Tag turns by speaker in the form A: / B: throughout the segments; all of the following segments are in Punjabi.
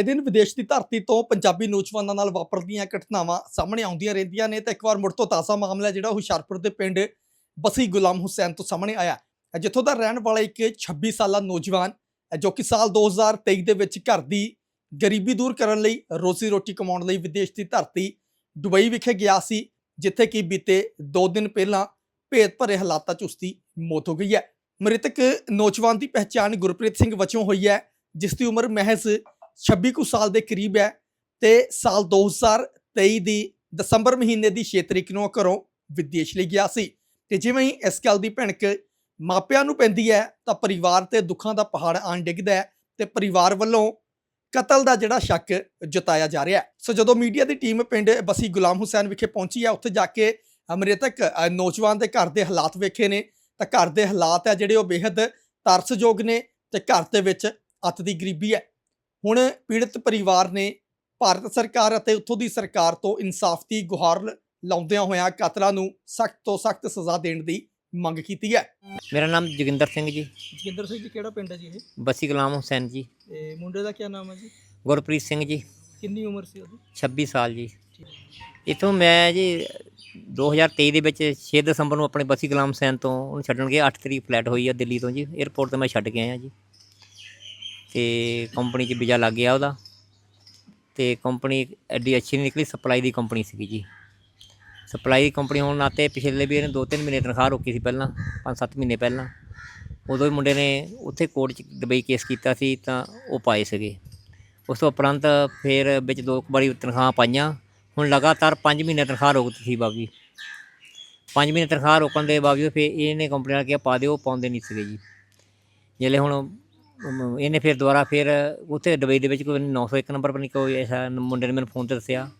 A: ਆਏ ਦਿਨ ਵਿਦੇਸ਼ ਦੀ ਧਰਤੀ ਤੋਂ ਪੰਜਾਬੀ ਨੌਜਵਾਨਾਂ ਨਾਲ ਵਾਪਰਦੀਆਂ ਘਟਨਾਵਾਂ ਸਾਹਮਣੇ ਆਉਂਦੀਆਂ ਰਹਿੰਦੀਆਂ ਨੇ ਤਾਂ ਇੱਕ ਵਾਰ ਮੁੜ ਤੋਂ ਤਾਜ਼ਾ ਮਾਮਲਾ ਜਿਹੜਾ ਹੁਸ਼ਿਆਰਪੁਰ ਦੇ ਪਿੰਡ ਬਸੀ ਗੁਲਾਮ ਹੁਸੈਨ ਤੋਂ ਸਾਹਮਣੇ ਆਇਆ ਜਿੱਥੋਂ ਦਾ ਰਹਿਣ ਵਾਲਾ ਇੱਕ 26 ਸਾਲਾ ਨੌਜਵਾਨ ਜੋ ਕਿ ਸਾਲ 2023 ਦੇ ਵਿੱਚ ਘਰ ਦੀ ਗਰੀਬੀ ਦੂਰ ਕਰਨ ਲਈ ਰੋਜ਼ੀ ਰੋਟੀ ਕਮਾਉਣ ਲਈ ਵਿਦੇਸ਼ ਦੀ ਧਰਤੀ ਦੁਬਈ ਵਿਖੇ ਗਿਆ ਸੀ, ਜਿੱਥੇ ਕਿ ਬੀਤੇ 2 ਦਿਨ ਪਹਿਲਾਂ ਭੇਦ ਭਰੇ ਹਾਲਾਤਾਂ 'ਚ ਉਸਦੀ ਮੌਤ ਹੋ ਗਈ ਹੈ। ਮ੍ਰਿਤਕ ਨੌਜਵਾਨ ਦੀ ਪਹਿਚਾਣ ਗੁਰਪ੍ਰੀਤ ਸਿੰਘ ਵਜੋਂ ਹੋਈ ਹੈ, ਜਿਸ ਦੀ ਉਮਰ ਮਹਿਜ਼ 26 ਕੁ ਸਾਲ ਦੇ ਕਰੀਬ ਹੈ ਤੇ ਸਾਲ 2023 ਦੀ ਦਸੰਬਰ ਮਹੀਨੇ ਦੀ 6 ਤਰੀਕ ਨੂੰ ਉਹ ਘਰੋਂ ਵਿਦੇਸ਼ ਲਈ ਗਿਆ ਸੀ। ਤੇ ਜਿਵੇਂ ਹੀ ਇਸ ਗੱਲ ਦੀ ਭਿਣਕ ਮਾਪਿਆਂ ਨੂੰ ਪੈਂਦੀ ਹੈ ਤਾਂ ਪਰਿਵਾਰ ਤੇ ਦੁੱਖਾਂ ਦਾ ਪਹਾੜ ਆਣ ਡਿੱਗਦਾ ਹੈ ਤੇ ਪਰਿਵਾਰ ਵੱਲੋਂ ਕਤਲ ਦਾ ਜਿਹੜਾ ਸ਼ੱਕ ਜਤਾਇਆ ਜਾ ਰਿਹਾ ਸੋ ਜਦੋਂ ਮੀਡੀਆ ਦੀ ਟੀਮ ਪਿੰਡ ਬਸੀ ਗੁਲਾਮ ਹੁਸੈਨ ਵਿਖੇ ਪਹੁੰਚੀ ਹੈ, ਉੱਥੇ ਜਾ ਕੇ ਮ੍ਰਿਤਕ ਨੌਜਵਾਨ ਦੇ ਘਰ ਦੇ ਹਾਲਾਤ ਵੇਖੇ ਨੇ। ਤਾਂ ਘਰ ਦੇ ਹਾਲਾਤ ਹੈ ਜਿਹੜੇ ਉਹ ਬੇहद ਤਰਸਯੋਗ ਨੇ ਤੇ ਘਰ ਦੇ ਵਿੱਚ ਅੱਤ ਦੀ ਗਰੀਬੀ ਹੈ। ਹੁਣ ਪੀੜਤ ਪਰਿਵਾਰ ਨੇ ਭਾਰਤ ਸਰਕਾਰ ਅਤੇ ਉੱਥੋਂ ਦੀ ਸਰਕਾਰ ਤੋਂ ਇਨਸਾਫ ਦੀ ਗੁਹਾਰ ਲਾਉਂਦਿਆਂ ਹੋਇਆਂ ਕਾਤਲਾਂ ਨੂੰ ਸਖਤ ਤੋਂ ਸਖਤ ਸਜ਼ਾ ਦੇਣ ਦੀ ਮੰਗ ਕੀਤੀ ਹੈ।
B: ਮੇਰਾ ਨਾਮ ਜੋਗਿੰਦਰ ਸਿੰਘ ਜੀ।
A: ਜਗਿੰਦਰ ਸਿੰਘ ਜੀ ਕਿਹੜਾ ਪਿੰਡ ਹੈ ਜੀ ਇਹ?
B: ਬਸੀ ਗੁਲਾਮ ਹੁਸੈਨ ਜੀ।
A: ਤੇ ਮੁੰਡੇ ਦਾ ਕੀ ਨਾਮ ਹੈ ਜੀ?
B: ਗੁਰਪ੍ਰੀਤ ਸਿੰਘ ਜੀ।
A: ਕਿੰਨੀ ਉਮਰ ਸੀ ਉਹਦੀ?
B: 26 ਸਾਲ ਜੀ। ਇਥੋਂ ਮੈਂ ਜੀ 2023 ਦੇ ਵਿੱਚ 6 ਦਸੰਬਰ ਨੂੰ ਆਪਣੇ ਬਸੀ ਗੁਲਾਮ ਹੁਸੈਨ ਤੋਂ ਉਹਨੂੰ ਛੱਡਣ ਗਿਆ। 8 ਤਰੀਕ ਫਲਾਈਟ ਹੋਈ ਆ ਦਿੱਲੀ ਤੋਂ ਜੀ। 에ਅਰਪੋਰਟ ਤੇ ਮੈਂ ਛੱਡ ਕੇ ਆਇਆ ਜੀ। ਤੇ ਕੰਪਨੀ 'ਚ ਵੀਜ਼ਾ ਲੱਗ ਗਿਆ ਉਹਦਾ। ਤੇ ਕੰਪਨੀ ਐਡੀ ਅੱਛੀ ਨਹੀਂ ਨਿਕਲੀ ਸਪਲਾਈ ਦੀ ਕੰਪਨੀ ਸੀਗੀ ਜੀ। ਸਪਲਾਈ ਦੀ ਕੰਪਨੀ ਹੋਣ ਨਾਤੇ ਪਿਛਲੇ ਵੀ ਇਹਨੇ 2-3 ਮਹੀਨੇ ਤਨਖਾਹ ਰੋਕੀ ਸੀ ਪਹਿਲਾਂ 5-7 ਮਹੀਨੇ ਪਹਿਲਾਂ। ਉਦੋਂ ਹੀ ਮੁੰਡੇ ਨੇ ਉੱਥੇ ਕੋਰਟ 'ਚ ਦੁਬਈ ਕੇਸ ਕੀਤਾ ਸੀ ਤਾਂ ਉਹ ਪਾਏ ਸੀਗੇ। ਉਸ ਤੋਂ ਉਪਰੰਤ ਫਿਰ ਵਿੱਚ ਦੋ ਵਾਰੀ ਤਨਖਾਹਾਂ ਪਾਈਆਂ। ਹੁਣ ਲਗਾਤਾਰ 5 ਮਹੀਨੇ ਤਨਖਾਹ ਰੋਕਤੀ ਸੀ ਬਾਬੂ। ਜੀ 5 ਮਹੀਨੇ ਤਨਖਾਹ ਰੋਕਣ ਦੇ ਬਾਵਜੂਦ ਫਿਰ ਇਹਨੇ ਕੰਪਨੀ ਨਾਲ ਕਿਹਾ, ਪਾ ਦਿਓ ਪਾਉਂਦੇ ਨਹੀਂ ਸੀਗੇ ਜੀ। ਜਿਹੜੇ ਹੁਣ ਅਮ, ਇਹਨੇ ਫਿਰ ਦੁਬਾਰਾ ਫਿਰ ਉੱਥੇ ਦੁਬਈ ਦੇ ਵਿੱਚ ਕੋਈ 901 ਨੰਬਰ ਪਰ ਨਹੀਂ ਕੋਈ ਐਸਾ ਮੁੰਡੇ ਨੇ ਮੈਨੂੰ ਫੋਨ ਤੇ ਦੱਸਿਆ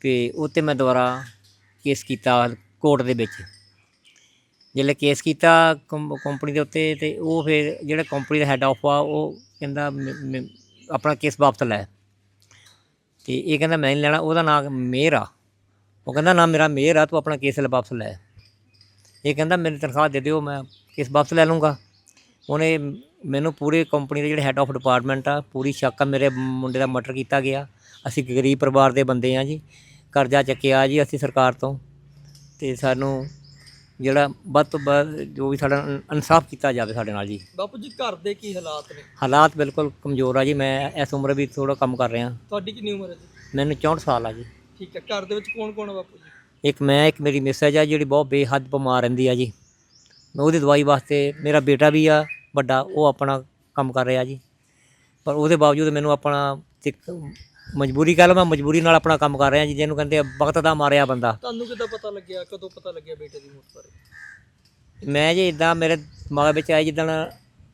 B: ਕਿ ਉੱਤੇ ਮੈਂ ਦੁਬਾਰਾ ਕੇਸ ਕੀਤਾ ਕੋਰਟ ਦੇ ਵਿੱਚ। ਜਿਹੜੇ ਕੇਸ ਕੀਤਾ ਕੰਪ- ਕੰਪਨੀ ਦੇ ਉੱਤੇ ਤੇ ਉਹ ਫਿਰ ਜਿਹੜਾ ਕੰਪਨੀ ਦਾ ਹੈੱਡ ਆਫ ਆ ਉਹ ਕਹਿੰਦਾ ਮ- ਮ- ਆਪਣਾ ਕੇਸ ਵਾਪਸ ਲੈ। ਤੇ ਇਹ ਕਹਿੰਦਾ ਮੈਂ ਨਹੀਂ ਲੈਣਾ ਉਹਦਾ ਨਾਮ ਮੇਰ ਆ। ਉਹ ਕਹਿੰਦਾ ਨਾ ਮੇਰਾ ਮੇਰ ਆ ਤੂੰ ਆਪਣਾ ਕੇਸ ਲੈ ਵਾਪਸ ਲੈ। ਇਹ ਕਹਿੰਦਾ ਮੇਰੀ ਤਨਖਾਹ ਦੇ ਦਿਓ ਮੈਂ ਕੇਸ ਵਾਪਸ ਲੈ ਲੂੰਗਾ ਉਹਨੇ ਮੈਨੂੰ ਪੂਰੇ ਕੰਪਨੀ ਦੇ ਜਿਹੜੇ ਹੈੱਡ ਆਫ ਡਿਪਾਰਟਮੈਂਟ ਆ ਪੂਰੀ ਸ਼ੱਕ ਆ ਮੇਰੇ ਮੁੰਡੇ ਦਾ ਮਰਡਰ ਕੀਤਾ ਗਿਆ। ਅਸੀਂ ਗਰੀਬ ਪਰਿਵਾਰ ਦੇ ਬੰਦੇ ਆ ਜੀ ਕਰਜ਼ਾ ਚੱਕਿਆ ਜੀ ਅਸੀਂ ਸਰਕਾਰ ਤੋਂ। ਤੇ ਸਾਨੂੰ ਜਿਹੜਾ ਵੱਧ ਤੋਂ ਵੱਧ ਜੋ ਵੀ ਸਾਡਾ ਇਨਸਾਫ ਕੀਤਾ ਜਾਵੇ ਸਾਡੇ ਨਾਲ ਜੀ।
A: ਬਾਪੂ ਜੀ ਘਰ ਦੇ ਕੀ ਹਾਲਾਤ ਨੇ?
B: ਹਾਲਾਤ ਬਿਲਕੁਲ ਕਮਜ਼ੋਰ ਆ ਜੀ ਮੈਂ ਇਸ ਉਮਰ ਵੀ ਥੋੜਾ ਕੰਮ ਕਰ ਰਿਹਾ।
A: ਤੁਹਾਡੀ ਕਿੰਨੀ ਉਮਰ ਹੈ ਜੀ?
B: ਮੈਨੂੰ 64 ਸਾਲ ਆ ਜੀ।
A: ਠੀਕ ਹੈ ਘਰ ਦੇ ਵਿੱਚ ਕੌਣ ਕੌਣ ਬਾਪੂ ਜੀ?
B: ਇੱਕ ਮੈਂ ਇੱਕ ਮੇਰੀ ਮਿਸਜ ਆ ਜਿਹੜੀ ਬਹੁਤ ਬੇਹੱਦ ਬਿਮਾਰ ਰਹਿੰਦੀ ਆ ਜੀ। ਮੈਂ ਉਹਦੀ ਦਵਾਈ ਵਾਸਤੇ ਮੇਰਾ ਬੇਟਾ ਵੀ ਆ ਵੱਡਾ ਉਹ ਆਪਣਾ ਕੰਮ ਕਰ ਰਿਹਾ ਜੀ। ਪਰ ਉਹਦੇ ਬਾਵਜੂਦ ਮੈਨੂੰ ਆਪਣਾ ਇੱਕ ਮਜਬੂਰੀ ਕਹਿ ਲਓ ਮੈਂ ਮਜਬੂਰੀ ਨਾਲ ਆਪਣਾ ਕੰਮ ਕਰ ਰਿਹਾ ਜੀ ਜਿਹਨੂੰ ਕਹਿੰਦੇ ਆ ਵਕਤ ਦਾ ਮਾਰਿਆ ਬੰਦਾ।
A: ਤੁਹਾਨੂੰ ਕਿੱਦਾਂ ਪਤਾ ਲੱਗਿਆ? ਕਦੋਂ ਪਤਾ ਲੱਗਿਆ ਬੇਟੇ ਦੀ ਮੌਤ ਬਾਰੇ?
B: ਮੈਂ ਜੀ ਇਦਾਂ ਮੇਰੇ ਦਿਮਾਗ ਵਿੱਚ ਆਇਆ ਜਿੱਦਣ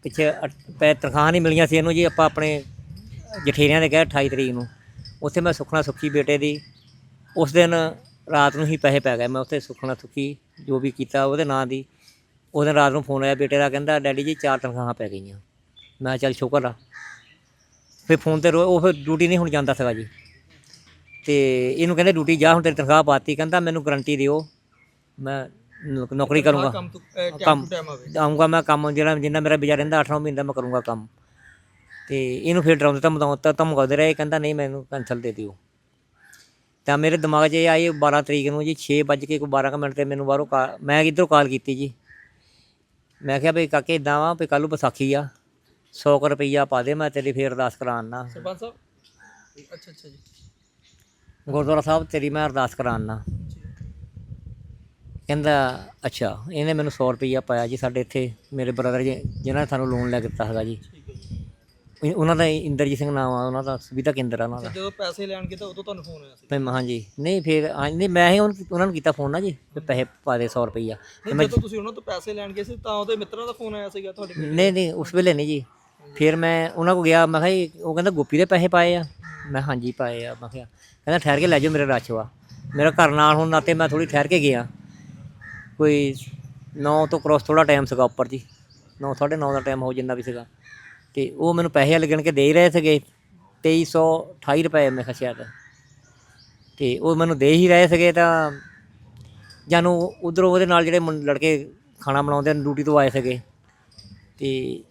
B: ਪਿੱਛੇ ਪੈ ਤਨਖਾਹ ਨਹੀਂ ਮਿਲੀਆਂ ਸੀ ਇਹਨੂੰ ਜੀ ਆਪਾਂ ਆਪਣੇ ਜਠੇਰਿਆਂ ਦੇ ਗਏ 28 ਤਰੀਕ ਨੂੰ। ਉੱਥੇ ਮੈਂ ਸੁਖਣਾ ਸੁੱਖੀ ਬੇਟੇ ਦੀ ਉਸ ਦਿਨ ਰਾਤ ਨੂੰ ਹੀ ਪੈਸੇ ਪੈ ਗਏ। ਮੈਂ ਉੱਥੇ ਸੁਖਣਾ ਸੁੱਖੀ ਜੋ ਵੀ ਕੀਤਾ ਉਹਦੇ ਨਾਂ ਦੀ। ਉਸ ਦਿਨ ਰਾਤ ਨੂੰ ਫੋਨ ਆਇਆ ਬੇਟੇ ਦਾ ਕਹਿੰਦਾ ਡੈਡੀ ਜੀ ਚਾਰ ਤਨਖਾਹਾਂ ਪੈ ਗਈਆਂ। ਮੈਂ ਚੱਲ ਸ਼ੁਕਰ ਆ। ਫਿਰ ਫੋਨ ਤੇ ਰੋ- ਉਹ ਫਿਰ ਡਿਊਟੀ ਨਹੀਂ ਹੁਣ ਜਾਂਦਾ ਸੀਗਾ ਜੀ। ਤੇ ਇਹਨੂੰ ਕਹਿੰਦੇ ਡਿਊਟੀ ਜਾ ਹੁਣ ਤੇਰੀ ਤਨਖਾਹ ਪਾਤੀ। ਕਹਿੰਦਾ ਮੈਨੂੰ ਗਰੰਟੀ ਦਿਓ। ਮੈਂ ਨੌ- ਨੌਕਰੀ ਕਰੂੰਗਾ।
A: ਕੰਮ ਤੋਂ ਟਾਈਮ
B: ਕੰਮ
A: ਟੂ ਟਾਈਮ ਆਵੇ
B: ਆਉਂਗਾ ਮੈਂ ਕੰਮ ਜਿਹੜਾ ਜਿੰਨਾ ਮੇਰਾ ਵਿਚਾਰ ਰਹਿੰਦਾ 8-9 ਮਹੀਨੇ ਦਾ ਮੈਂ ਕਰੂੰਗਾ ਕੰਮ। ਤੇ ਇਹਨੂੰ ਫਿਰ ਡਰਾਉਂਦੇ ਤਾਂ ਮਦਾਉਂਦਾ ਤਾਂ ਮੁਕਾਉਂਦੇ ਰਹੇ। ਕਹਿੰਦਾ ਨਹੀਂ ਮੈਨੂੰ ਕੈਂਸਲ ਦੇ ਦਿਓ। ਤਾਂ ਮੇਰੇ ਦਿਮਾਗ 'ਚ ਇਹ ਆਈ 12 ਤਰੀਕ ਨੂੰ ਜੀ 6 ਵੱਜ ਕੇ ਕੋਈ 12 ਕੁ ਮਿੰਟ ਤੇ ਮੈਨੂੰ ਬਾਹਰੋਂ ਕਾ ਮੈਂ ਇੱਧਰੋਂ ਕਾਲ ਕੀਤੀ ਜੀ? ਮੈਂ ਕਿਹਾ ਵੀ ਕਾਕੇ ਇਦਾਂ ਵਾ ਵੀ ਕੱਲ੍ਹ ਨੂੰ ਵਿਸਾਖੀ ਆ 100 ਕੁ ਰੁਪਈਆ ਪਾ ਦੇ ਮੈਂ ਤੇਰੀ ਫੇਰ ਅਰਦਾਸ ਕਰਾਉਣਾ
A: ਸਰਪੰਚ ਸਾਹਿਬ? ਅੱਛਾ ਅੱਛਾ ਜੀ।
B: ਗੁਰਦੁਆਰਾ ਸਾਹਿਬ ਤੇਰੀ ਮੈਂ ਅਰਦਾਸ ਕਰਾਉਣਾ ਕਹਿੰਦਾ ਅੱਛਾ ਇਹਨੇ ਮੈਨੂੰ 100 ਰੁਪਈਆ ਪਾਇਆ ਜੀ ਸਾਡੇ ਇੱਥੇ ਮੇਰੇ ਬ੍ਰਦਰ ਜੀ ਜਿਨ੍ਹਾਂ ਨੇ ਸਾਨੂੰ ਲੋਨ ਲੈ ਕੇ ਦਿੱਤਾ ਹੈਗਾ ਜੀ। ਇਹ- ਉਹਨਾਂ ਦਾ ਇੰਦਰਜੀਤ ਸਿੰਘ ਨਾਮ ਆ ਉਹਨਾਂ ਦਾ ਸੁਵਿਧਾ ਕੇਂਦਰ ਆ ਉਹਨਾਂ ਦਾ।
A: ਜਦੋਂ ਪੈਸੇ ਲੈਣ ਗਏ ਤਾਂ ਉਦੋਂ ਤੁਹਾਨੂੰ ਫੋਨ ਆਇਆ ਸੀ?
B: ਮੈਂ ਹਾਂਜੀ। ਨਹੀਂ ਫਿਰ ਹਾਂ ਨਹੀਂ ਮੈਂ ਹੀ ਉਹਨ- ਉਹਨਾਂ ਨੂੰ ਕੀਤਾ ਫੋਨ ਨਾ ਜੀ ਵੀ ਪੈਸੇ ਪਾ ਦੇ 100 ਰੁਪਈਆ। ਤੇ
A: ਨਹੀਂ
B: ਮੈਂ
A: ਜਦੋਂ ਤੁਸੀਂ ਉਹਨਾਂ ਤੋਂ ਪੈਸੇ ਲੈਣ ਗਏ ਸੀ ਤਾਂ ਉਹਦੇ ਮਿੱਤਰਾਂ ਦਾ ਫੋਨ ਆਇਆ ਸੀਗਾ ਤੁਹਾਡੇ ਕੋਲ?
B: ਨਹੀਂ ਨਹੀਂ ਉਸ ਵੇਲੇ ਨਹੀਂ ਜੀ। ਫਿਰ ਮੈਂ ਉਹਨਾਂ ਕੋ ਗਿਆ ਮੈਂ ਕਿਹਾ ਜੀ, ਉਹ ਕਹਿੰਦਾ ਗੋਪੀ ਦੇ ਪੈਸੇ ਪਾਏ ਆ? ਮੈਂ ਹਾਂਜੀ ਪਾਏ ਆ। ਮੈਂ ਕਿਹਾ ਕਹਿੰਦਾ ਠਹਿਰ ਕੇ ਲੈ ਜਾਓ ਮੇਰੇ ਰਸ਼ ਵਾ। ਮੇਰਾ ਘਰ ਨਾਲ ਹੁਣ ਨਾਤੇ ਮੈਂ ਥੋੜੀ ਠਹਿਰ ਕੇ ਗਿਆ। ਕੋਈ 9 ਤੋਂ ਕ੍ਰੋਸ ਥੋੜਾ ਟਾਈਮ ਸੀਗਾ ਉੱਪਰ ਜੀ। 9 9:30 ਦਾ ਟਾਈਮ ਹੋ ਜਿੰਨਾ ਵੀ ਸੀਗਾ। ਤੇ ਉਹ ਮੈਨੂੰ ਪੈਸੇ ਲੱਗਣ ਕੇ ਦੇ ਹੀ ਰਹੇ ਸੀਗੇ 2328 ਰੁਪਏ ਮੈਂ ਖਸਿਆ ਤਾਂ। ਤੇ ਉਹ ਮੈਨੂੰ ਦੇ ਹੀ ਰਹੇ ਸੀਗੇ ਤਾਂ ਜਾਨੂੰ ਉਧਰੋਂ ਉਹਦੇ ਨਾਲ ਜਿਹੜੇ ਮੁੰ- ਲੜਕੇ ਖਾਣਾ ਬਣਾਉਂਦੇ ਨੇ ਡਿਊਟੀ ਤੋਂ ਆਏ ਸੀਗੇ। ਤੇ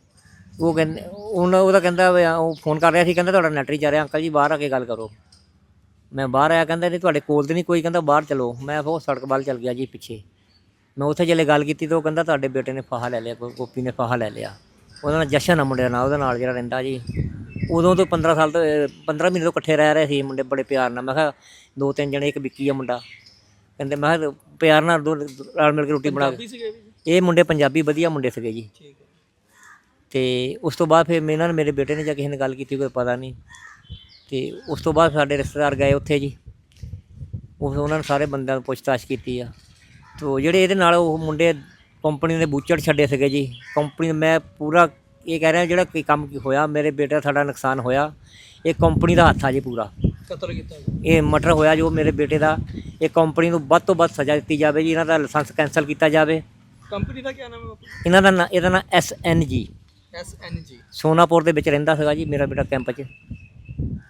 B: ਉਹ ਕਹਿੰਦੇ ਉਹਨਾਂ ਉਹਦਾ ਕਹਿੰਦਾ ਵੀ ਆ, ਉਹ ਫੋਨ ਕਰ ਰਿਹਾ ਸੀ ਕਹਿੰਦਾ ਤੁਹਾਡਾ ਨੈਟ ਨਹੀਂ ਚੱਲ ਰਿਹਾ ਅੰਕਲ ਜੀ ਬਾਹਰ ਆ ਕੇ ਗੱਲ ਕਰੋ। ਮੈਂ ਬਾਹਰ ਆਇਆ ਕਹਿੰਦਾ ਨਹੀਂ ਤੁਹਾਡੇ ਕੋਲ ਤੇ ਨਹੀਂ ਕੋਈ ਕਹਿੰਦਾ ਬਾਹਰ ਚਲੋ। ਮੈਂ ਉਹ ਸੜਕ ਵੱਲ ਚੱਲ ਗਿਆ ਜੀ ਪਿੱਛੇ। ਮੈਂ ਉੱਥੇ ਜਲੇ ਗੱਲ ਕੀਤੀ ਤਾਂ ਉਹ ਕਹਿੰਦਾ ਤੁਹਾਡੇ ਬੇਟੇ ਨੇ ਫਾਹਾ ਲੈ ਲਿਆ ਗੋ- ਗੋਪੀ ਨੇ ਫਾਹਾ ਲੈ ਲਿਆ। ਉਹਦਾ ਨਾਲ ਜਸ਼ਨ ਆ ਮੁੰਡੇ ਦਾ ਨਾਂ ਉਹਦੇ ਨਾਲ ਜਿਹੜਾ ਰਹਿੰਦਾ ਜੀ। ਉਦੋਂ ਤੋਂ 15 ਸਾਲ ਤੋਂ ਅਹ, 15 ਮਹੀਨੇ ਤੋਂ ਇਕੱਠੇ ਰਹਿ ਰਹੇ ਸੀ ਮੁੰਡੇ ਬੜੇ ਪਿਆਰ ਨਾਲ। ਮੈਂ ਕਿਹਾ ਦੋ ਤਿੰਨ ਜਣੇ ਇੱਕ ਵਿੱਕੀ ਆ ਮੁੰਡਾ। ਕਹਿੰਦੇ ਮੈਂ ਕਿਹਾ ਪਿਆਰ ਨਾਲ ਦੋ ਰਲ ਮਿਲ ਕੇ ਰੋਟੀ ਬਣਾ ਕੇ। ਇਹ ਮੁੰਡੇ ਪੰਜਾਬੀ ਵਧੀਆ ਮੁੰਡੇ ਸੀਗੇ ਜੀ। ਤੇ ਉਸ ਤੋਂ ਬਾਅਦ ਫਿਰ ਇਹਨਾਂ ਨੇ ਮੇਰੇ ਬੇਟੇ ਨੇ ਜਾ ਕਿਸੇ ਨੇ ਗੱਲ ਕੀਤੀ ਕੋਈ ਪਤਾ ਨਹੀਂ। ਤੇ ਉਸ ਤੋਂ ਬਾਅਦ ਸਾਡੇ ਰਿਸ਼ਤੇਦਾਰ ਗਏ ਉੱਥੇ ਜੀ। ਉਹ ਉਹਨਾਂ ਨੇ ਸਾਰੇ ਬੰਦਿਆਂ ਨੂੰ ਪੁੱਛਤਾਛ ਕੀਤੀ ਆ। ਤੋ ਜਿਹੜੇ ਇਹਦੇ ਨਾਲ ਉਹ ਮੁੰਡੇ ਕੰਪਨੀ ਦੇ ਬੂਚੜ ਛੱਡੇ ਸੀਗੇ ਜੀ। ਕੰਪਨੀ ਮੈਂ ਪੂਰਾ ਇਹ ਕਹਿ ਰਿਹਾ ਜਿਹੜਾ ਕੀ ਕੰਮ ਕੀ ਹੋਇਆ ਮੇਰੇ ਬੇਟੇ ਦਾ ਸਾਡਾ ਨੁਕਸਾਨ ਹੋਇਆ। ਇਹ ਕੰਪਨੀ ਦਾ ਹੱਥ ਆ ਜੀ ਪੂਰਾ।
A: ਕਤਲ ਕੀਤਾ
B: ਇਹ ਮਟਰ ਹੋਇਆ ਜੋ ਮੇਰੇ ਬੇਟੇ ਦਾ। ਇਹ ਕੰਪਨੀ ਨੂੰ ਵੱਧ ਤੋਂ ਵੱਧ ਸਜ਼ਾ ਦਿੱਤੀ ਜਾਵੇ ਜੀ। ਇਹਨਾਂ ਦਾ ਲਾਇਸੈਂਸ ਕੈਂਸਲ ਕੀਤਾ ਜਾਵੇ।
A: ਕੰਪਨੀ ਦਾ ਕੀ ਨਾਮ ਹੈ ਬਾਪੂ
B: ਇਹਨਾਂ ਦਾ ਨਾਂ ਇਹਦਾ ਨਾਂ ਐਸ ਐਨ ਜੀ।
A: ਐਸ ਐਨ ਜੀ।
B: ਸੋਨਾਪੁਰ ਦੇ ਵਿੱਚ ਰਹਿੰਦਾ ਸੀਗਾ ਜੀ ਮੇਰਾ ਬੇਟਾ ਕੈਂਪ 'ਚ।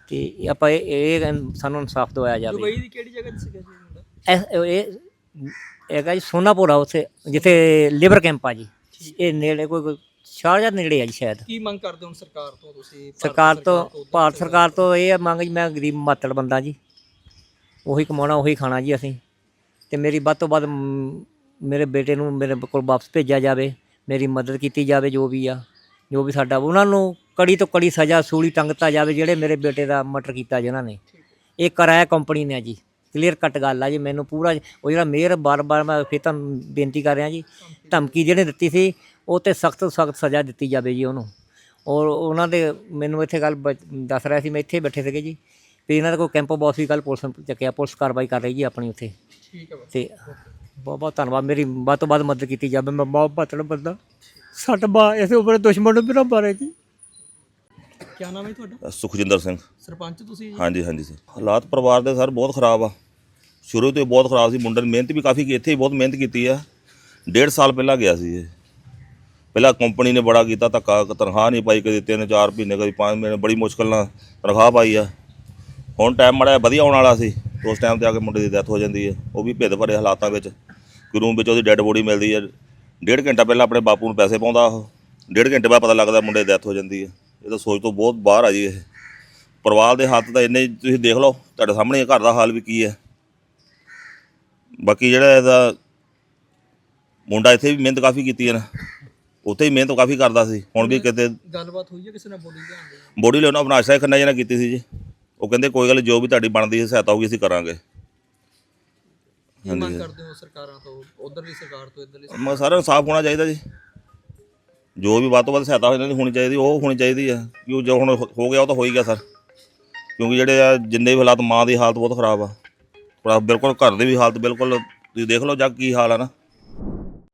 B: ਤੇ ਆਪਾਂ ਇਹ ਇਹ ਸਾਨੂੰ ਇਨਸਾਫ ਦਵਾਇਆ ਜਾਵੇ।
A: ਦੁਬਈ ਦੀ ਕਿਹੜੀ ਜਗ੍ਹਾ 'ਚ ਸੀਗਾ ਜੀ ਇਹ
B: ਹੈਗਾ ਜੀ ਸੋਨਾਪੁਰ ਆ ਉੱਥੇ ਜਿੱਥੇ ਲੇਬਰ ਕੈਂਪ ਆ ਜੀ। ਇਹ ਨੇੜੇ ਕੋਈ ਕੋਈ ਸ਼ਾਰਜਾ ਨੇੜੇ ਆ ਜੀ ਸ਼ਾਇਦ।
A: ਕੀ ਮੰਗ ਕਰਦੇ ਹੋ ਸਰਕਾਰ ਤੋਂ ਤੁਸੀਂ? ਭਾਰਤ
B: ਸਰਕਾਰ ਤੋਂ ਭਾਰਤ ਸਰਕਾਰ ਤੋਂ? ਇਹ ਮੰਗ ਜੀ ਮੈਂ ਗਰੀਬ ਮਾਤੜ ਬੰਦਾ ਜੀ। ਉਹੀ ਕਮਾਉਣਾ ਉਹੀ ਖਾਣਾ ਜੀ ਅਸੀਂ। ਤੇ ਮੇਰੀ ਵੱਧ ਤੋਂ ਵੱਧ ਮ, ਮੇਰੇ ਬੇਟੇ ਨੂੰ ਮੇਰੇ ਕੋਲ ਵਾਪਸ ਭੇਜਿਆ ਜਾਵੇ ਮੇਰੀ ਮਦਦ ਕੀਤੀ ਜਾਵੇ ਜੋ ਵੀ ਆ ਜੋ ਵੀ ਸਾਡਾ ਉਹਨਾਂ ਨੂੰ ਕੜੀ ਤੋਂ ਕੜੀ ਸਜ਼ਾ ਸੂਲੀ ਟੰਗਤਾ ਜਾਵੇ ਜਿਹੜੇ ਮੇਰੇ ਬੇਟੇ ਦਾ ਮਰਡਰ ਕੀਤਾ ਜਿਨ੍ਹਾਂ ਨੇ। ਇਹ ਕਰਾਇਆ ਕੰਪਨੀ ਨੇ ਜੀ। ਕਲੀਅਰ ਕੱਟ ਗੱਲ ਆ ਜੀ ਮੈਨੂੰ ਪੂਰਾ ਉਹ ਜਿਹੜਾ ਮੇਅਰ ਬਾਰ-ਬਾਰ ਮੈਂ ਫਿਰ ਤੁਹਾਨੂੰ ਬੇਨਤੀ ਕਰ ਰਿਹਾ ਜੀ ਧਮਕੀ ਜਿਹਨੇ ਦਿੱਤੀ ਸੀ ਉਹ ਤੇ ਸਖਤ ਸਖਤ ਸਜ਼ਾ ਦਿੱਤੀ ਜਾਵੇ ਜੀ ਉਹਨੂੰ। ਔਰ ਉਹਨਾਂ ਦੇ ਮੈਨੂੰ ਇੱਥੇ ਗੱਲ ਦੱਸ ਰਿਹਾ ਸੀ ਮੈਂ ਇੱਥੇ ਬੈਠੇ ਸੀਗੇ ਜੀ। ਵੀ ਇਹਨਾਂ ਦਾ ਕੋਈ ਕੈਂਪੋ ਬਾਸ ਵੀ ਕੱਲ ਪੁਲਿਸ ਨੇ ਚੱਕਿਆ ਪੁਲਿਸ ਕਾਰਵਾਈ ਕਰ ਰਹੀ ਜੀ ਆਪਣੀ ਉੱਥੇ।
A: ਠੀਕ ਹੈ
B: ਤੇ ਬਹੁਤ ਬਹੁਤ ਧੰਨਵਾਦ ਮੇਰੀ ਵੱਧ ਤੋਂ ਵੱਧ ਮਦਦ ਕੀਤੀ ਜਾਵੇ। ਮੈਂ ਬਹੁਤ ਪਤਲ ਬੰਦਾ। ਸੱਟ ਬਾ ਇਸੇ ਉੱਪਰ ਦੁਸ਼ਮਣ ਨੂੰ ਮੇਰਾ ਮਾਰੇ ਜੀ।
A: ਕੀ ਨਾਮ ਹੈ ਤੁਹਾਡਾ?
C: ਸੁਖਜਿੰਦਰ ਸਿੰਘ।
A: ਸਰਪੰਚ ਤੁਸੀਂ ਜੀ?
C: ਹਾਂਜੀ ਹਾਂਜੀ ਸਰ। ਹਾਲਾਤ ਪਰਿਵਾਰ ਦੇ ਸਰ ਬਹੁਤ ਖਰਾਬ ਆ। ਸ਼ੁਰੂ ਤੋਂ ਹੀ ਬਹੁਤ ਖਰਾਬ ਸੀ। ਮੁੰਡੇ ਨੇ ਮਿਹਨਤ ਵੀ ਕਾਫੀ ਕੀਤੀ ਇੱਥੇ ਹੀ ਬਹੁਤ ਮਿਹਨਤ ਕੀਤੀ ਆ। ਡੇਢ ਸਾਲ ਪਹਿਲਾਂ ਗਿਆ ਸੀ ਇਹ। ਪਹਿਲਾਂ ਕੰਪਨੀ ਨੇ ਬੜਾ ਕੀਤਾ ਧੱਕਾ ਤਨਖਾਹ ਨਹੀਂ ਪਾਈ ਕਦੇ ਤਿੰਨ ਚਾਰ ਮਹੀਨੇ ਕਦੇ ਪੰਜ ਮਹੀਨੇ ਬੜੀ ਮੁਸ਼ਕਲ ਨਾਲ ਤਨਖਾਹ ਪਾਈ ਆ। ਹੁਣ ਟਾਈਮ ਮੜਾ ਵਧੀਆ ਆਉਣ ਵਾਲਾ ਸੀ। ਉਸ ਟਾਈਮ ਤੇ ਆ ਕੇ ਮੁੰਡੇ ਦੀ ਡੈਥ ਹੋ ਜਾਂਦੀ ਹੈ ਉਹ ਵੀ ਭੇਦ ਭਰੇ ਹਾਲਾਤਾਂ ਵਿੱਚ। ਕਿ ਰੂਮ ਵਿੱਚ ਉਹਦੀ ਡੈੱਡ ਬੋਡੀ ਮਿਲਦੀ ਹੈ ਡੇਢ ਘੰਟਾ ਪਹਿਲਾਂ ਆਪਣੇ ਬਾਪੂ ਨੂੰ ਪੈਸੇ ਪਾਉਂਦਾ ਉਹ। ਡੇਢ ਘੰਟੇ ਬਾਅਦ ਪਤਾ ਲੱਗਦਾ ਮੁੰਡੇ ਦੀ ਡੈਥ ਹੋ ਜਾਂਦੀ ਹੈ ਇਹ ਤਾਂ ਸੋਚ ਤੋਂ ਬਹੁਤ ਬਾਹਰ ਆ ਜੀ ਇਹ। ਪਰਿਵਾਰ ਦੇ ਹੱਥ ਤਾਂ ਇੰਨੇ ਤੁਸੀਂ ਦੇਖ ਲਓ ਤੁਹਾਡੇ ਸਾਹਮਣੇ ਘਰ ਦਾ ਹਾਲ ਵੀ ਕੀ ਹੈ। ਬਾਕੀ ਜਿਹੜਾ ਇਹਦਾ ਮੁੰਡਾ ਇੱਥੇ ਵੀ ਮਿਹਨਤ ਕਾਫੀ ਕੀਤੀ ਹੈ ਨਾ ਉੱਥੇ ਹੀ ਮਿਹਨਤ ਕਾਫੀ ਕਰਦਾ ਸੀ। ਹੁਣ ਵੀ ਕਿਤੇ
A: ਗੱਲਬਾਤ ਹੋਈ ਹੈ ਕਿਸੇ ਨਾਲ ਬੋਲੀ ਜਾਂਦੇ
C: ਬੋਡੀ ਲਿਆਉਣਾ ਆਪਣਾ ਆਸ਼ਾ ਖੰਨਾ ਜੀ ਨਾਲ ਕੀਤੀ ਸੀ ਜੀ। ਉਹ ਕਹਿੰਦੇ ਕੋਈ ਗੱਲ ਜੋ ਵੀ ਤੁਹਾਡੀ ਬਣਦੀ ਹੈ ਸਹਾਇਤਾ ਹੋਊਗੀ ਅਸੀਂ ਕਰਾਂਗੇ।
A: ਕੀ ਮੰਗ ਕਰਦੇ ਹੋ ਸਰਕਾਰਾਂ ਤੋਂ ਉਧਰਲੀ ਸਰਕਾਰ ਤੋਂ ਇਧਰਲੀ
C: ਮੈਂ ਸਾਰਿਆਂ ਨੂੰ ਸਾਫ਼ ਹੋਣਾ ਚਾਹੀਦਾ ਜੀ। ਜੋ ਵੀ ਵੱਧ ਤੋਂ ਵੱਧ ਸਹਾਇਤਾ ਇਹਨਾਂ ਦੀ ਹੋਣੀ ਚਾਹੀਦੀ, ਉਹ ਹੋਣੀ ਚਾਹੀਦੀ ਹੈ ਕਿ ਜੋ ਹੁਣ ਹੋ- ਹੋ ਗਿਆ ਉਹ ਤਾਂ ਹੋ ਹੀ ਗਿਆ ਸਰ। ਕਿਉਂਕਿ ਜਿਹੜੇ ਆ, ਜਿੰਨੇ ਵੀ ਹਾਲਾਤ ਮਾਂ ਦੀ ਹਾਲਤ ਬਹੁਤ ਖਰਾਬ ਆ। ਪਰ ਬਿਲਕੁਲ ਘਰ ਦੇ ਵੀ ਹਾਲਤ ਬਿਲਕੁਲ, ਤੁਸੀਂ ਦੇਖ ਲਓ ਜੱਗ ਕੀ ਹਾਲ ਆ ਨਾ।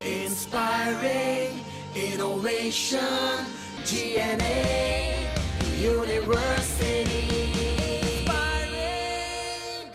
D: Inspiring innovation.